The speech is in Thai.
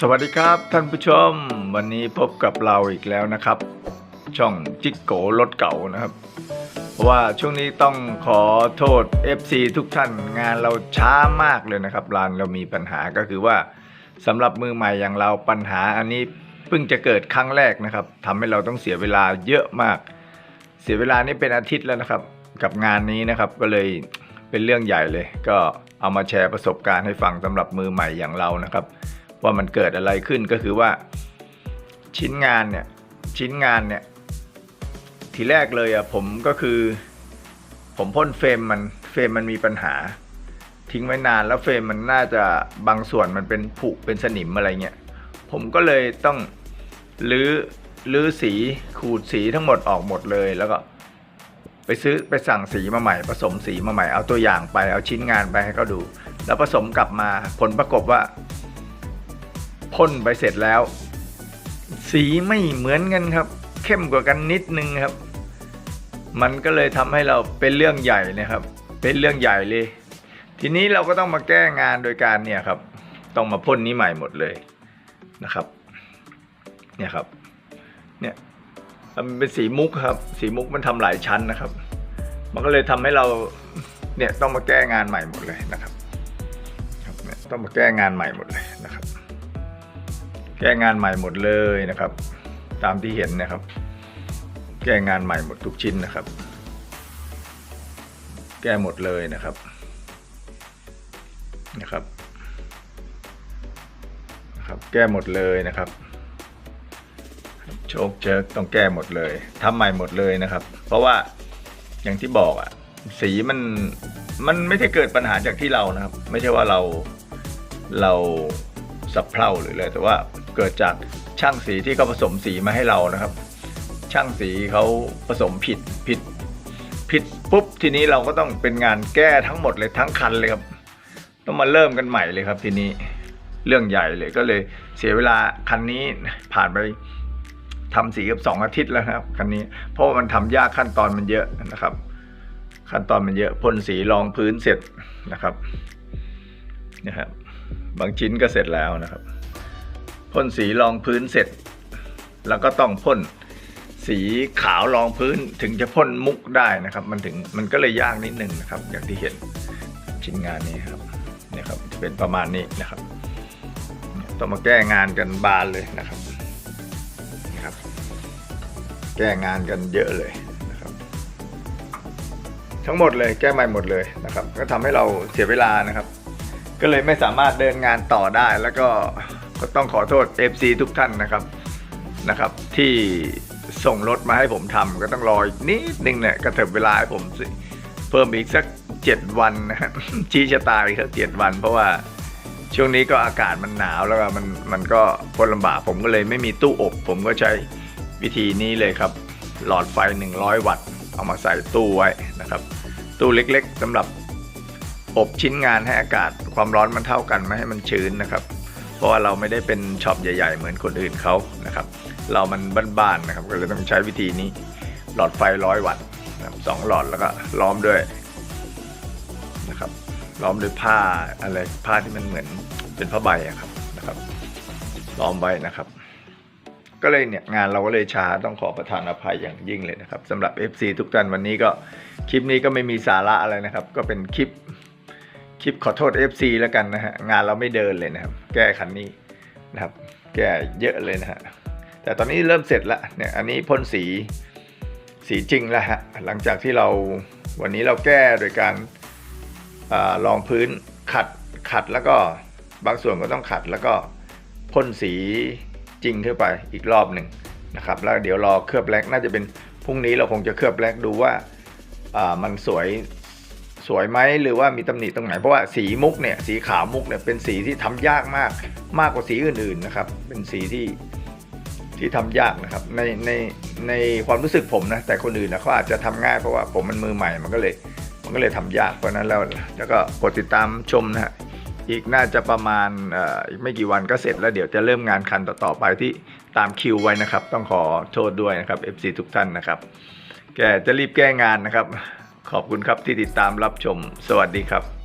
สวัสดีครับท่านผู้ชม วันนี้พบกับเราอีกแล้วนะครับ ช่องจิกโกรถเก่านะครับ เพราะว่าช่วงนี้ต้องขอโทษ FC ทุกท่านงานเราช้ามากเลยนะครับร้านเรามีปัญหาก็คือว่าสำหรับมือใหม่อย่างเราปัญหาอันนี้เพิ่งจะเกิดครั้งแรกนะครับทำให้เราต้องเสียเวลาเยอะมาก เสียเวลานี่เป็นอาทิตย์แล้วนะครับ กับงานนี้นะครับก็เลยเป็นเรื่องใหญ่เลย ก็เอามาแชร์ประสบการณ์ให้ฟังสำหรับมือใหม่อย่างเรานะครับ ว่ามันเกิดอะไรขึ้นก็คือว่า ชิ้นงานเนี่ยชิ้นงานเนี่ย ทีแรกเลยอะผมก็คือ ผมพ่นเฟรมมันเฟรมมันมีปัญหา ทิ้งไว้นานแล้วเฟรมมันน่าจะบางส่วนมันเป็นผุเป็นสนิมอะไรเงี้ยผมก็เลยต้องรื้อรื้อสีขูดสีทั้งหมดออกหมดเลยแล้วก็ไปซื้อไปสั่งสีมาใหม่ ผสมสีมาใหม่เอาตัวอย่างไปเอาชิ้นงานไปให้เขาดู แล้วผสมกลับมาผลประกบว่า พ่นไปเสร็จแล้ว สีไม่เหมือนกันครับ เข้มกว่ากันนิดนึงครับ มันก็เลยทำให้เราเป็นเรื่องใหญ่นะครับ เป็นเรื่องใหญ่เลย ทีนี้เราก็ต้องมาแก้งานโดยการเนี่ยครับ ต้องมาพ่นนี้ใหม่หมดเลยนะครับ เนี่ยครับ เนี่ยมันเป็นสีมุกครับ สีมุกมันทำหลายชั้นนะครับ มันก็เลยทำให้เราเนี่ยต้องมาแก้งานใหม่หมดเลยนะครับต้องมาแก้งานใหม่หมดเลย แก้งานใหม่หมดเลยนะครับ ตามที่เห็นนะครับ แก้งานใหม่หมดทุกชิ้นนะครับ แก้หมดเลยนะครับนะครับนะครับแก้หมดเลยนะครับ โชคเจิกต้องแก้หมดเลยทำใหม่หมดเลยนะครับ เพราะว่าอย่างที่บอกอะสีมันมันไม่ได้เกิดปัญหาจากที่เรานะครับ ไม่ใช่ว่าเราเราสับเพร่าหรืออะไรแต่ว่า เกิดจากช่างสีที่เขาผสมสีมาให้เรานะครับ ช่างสีเขาผสมผิดผิดผิดปุ๊บทีนี้เราก็ต้องเป็นงานแก้ทั้งหมดเลยทั้งคันเลยครับ ต้องมาเริ่มกันใหม่เลยครับทีนี้เรื่องใหญ่เลยก็เลยเสียเวลาคันนี้ผ่านไปทำสีกับสองอาทิตย์แล้วครับคันนี้เพราะว่ามันทำยากขั้นตอนมันเยอะนะครับ ขั้นตอนมันเยอะพ่นสีรองพื้นเสร็จนะครับนะครับ บางชิ้นก็เสร็จแล้วนะครับ พ่นสีรองพื้นเสร็จ แล้วก็ต้องพ่นสีขาวรองพื้นถึงจะพ่นมุกได้นะครับ มันถึงมันก็เลยยากนิดนึงนะครับ อย่างที่เห็นชิ้นงานนี้ครับเนี่ยครับจะเป็นประมาณนี้นะครับ ต้องมาแก้งานกันบานเลยนะครับนะครับ แก้งานกันเยอะเลยนะครับ ทั้งหมดเลยแก้ใหม่หมดเลยนะครับ ก็ทำให้เราเสียเวลานะครับ ก็เลยไม่สามารถเดินงานต่อได้แล้วก็ ก็ต้องขอโทษ FC ทุกท่านนะครับนะครับ ที่ส่งรถมาให้ผมทำก็ต้องรออีกนิดนึงเนี่ยกระเถิบเวลาให้ผมเพิ่มอีกสักเจ็ดวันนะฮะชี้ชะตาอีกสักเจ็ดวัน เพราะว่าช่วงนี้ก็อากาศมันหนาวแล้วก็มันมันก็คนลำบากผมก็เลยไม่มีตู้อบ ผมก็ใช้วิธีนี้เลยครับ หลอดไฟ 100 วัตต์ เอามาใส่ตู้ไว้นะครับ ตู้เล็กๆสำหรับอบชิ้นงานให้อากาศความร้อนมันเท่ากันไม่ให้มันชื้นนะครับ เพราะว่าเราไม่ได้เป็นช็อปใหญ่ ๆ เหมือนคนอื่นเขานะครับ เรามันบ้านๆนะครับ ก็เลยต้องใช้วิธีนี้ หลอดไฟร้อยวัตต์สองหลอดแล้วก็ล้อมด้วยนะครับ ล้อมด้วยผ้าอะไรผ้าที่มันเหมือนเป็นผ้าใบอะครับนะครับ ล้อมไว้นะครับ ก็เลยเนี่ยงานเราก็เลยช้าต้องขอประทานอภัยอย่างยิ่งเลยนะครับสำหรับ FC ทุกท่านวันนี้ก็คลิปนี้ก็ไม่มีสาระอะไรนะครับ ก็เป็นคลิป ลิปขอโทษ FC แล้วกันนะฮะ งานเราไม่เดินเลยนะครับ แก้คันนี้นะครับ แก้เยอะเลยนะฮะ แต่ตอนนี้เริ่มเสร็จล้วเนี่ย อันนี้พ่นสีสีจริงแล้วฮะ หลังจากที่เราวันนี้เราแก้โดยการอาลองพื้นขัดขัดแล้วก็บางส่วนก็ต้องขัดแล้วก็พ่นสีจริงเข้าไปอีกรอบหนึ่งนะครับ แล้วเดี๋ยวรอเคลือบแล็กน่าจะเป็นพรุ่งนี้เราคงจะเคลือบแล็กดูว่าอ่ามันสวย สวยไหมหรือว่ามีตำหนิตรงไหน เพราะว่าสีมุกเนี่ยสีขาวมุกเนี่ยเป็นสีที่ทำยากมาก มากกว่าสีอื่นๆนะครับ เป็นสีที่ที่ทำยากนะครับ ในในในความรู้สึกผมนะแต่คนอื่นนะเขาอาจจะทำง่ายเพราะว่าผมมันมือใหม่มันก็เลย มันก็เลยทำยากเพราะนั้นแล้วแล้วก็กดติดตามชมนะฮะอีกน่าจะประมาณอ่ออีกไม่กี่วันก็เสร็จแล้วเดี๋ยวจะเริ่มงานคันต่อๆไปที่ตามคิวไว้นะครับ ต้องขอโทษด้วยนะครับ FC ทุกท่านนะครับ แกจะรีบแก้งานนะครับ ขอบคุณครับที่ติดตามรับชม สวัสดีครับ